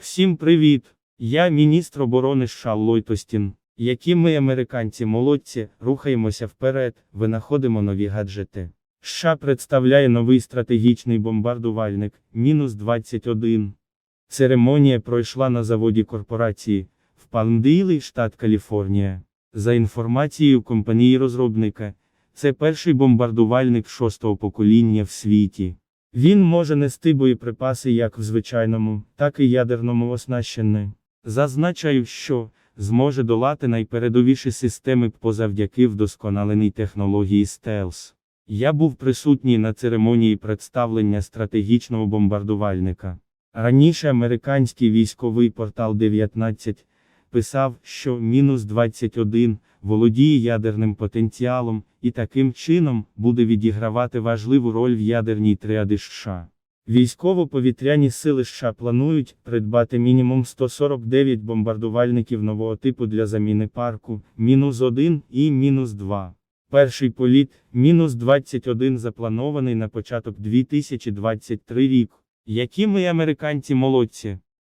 Всім привіт! Я міністр оборони США Ллойд Остін. Які ми, американці молодці, рухаємося вперед, винаходимо нові гаджети. США представляє новий стратегічний бомбардувальник, мінус 21. Церемонія пройшла на заводі корпорації в Палмдейлі, штат Каліфорнія. За інформацією компанії розробника, це перший бомбардувальник шостого покоління в світі. Він може нести боєприпаси як в звичайному, так і ядерному оснащенні. Зазначаю, що зможе долати найпередовіші системи ППО завдяки вдосконаленій технології стелс. Я був присутній на церемонії представлення стратегічного бомбардувальника. Раніше американський військовий портал 19 писав, що мінус 21 володіє ядерним потенціалом і таким чином буде відігравати важливу роль в ядерній тріаді США. Військово-повітряні сили США планують придбати мінімум 149 бомбардувальників нового типу для заміни парку, мінус 1 і мінус 2. Перший політ, мінус 21 запланований на початок 2023 рік. Які ми американці молодці!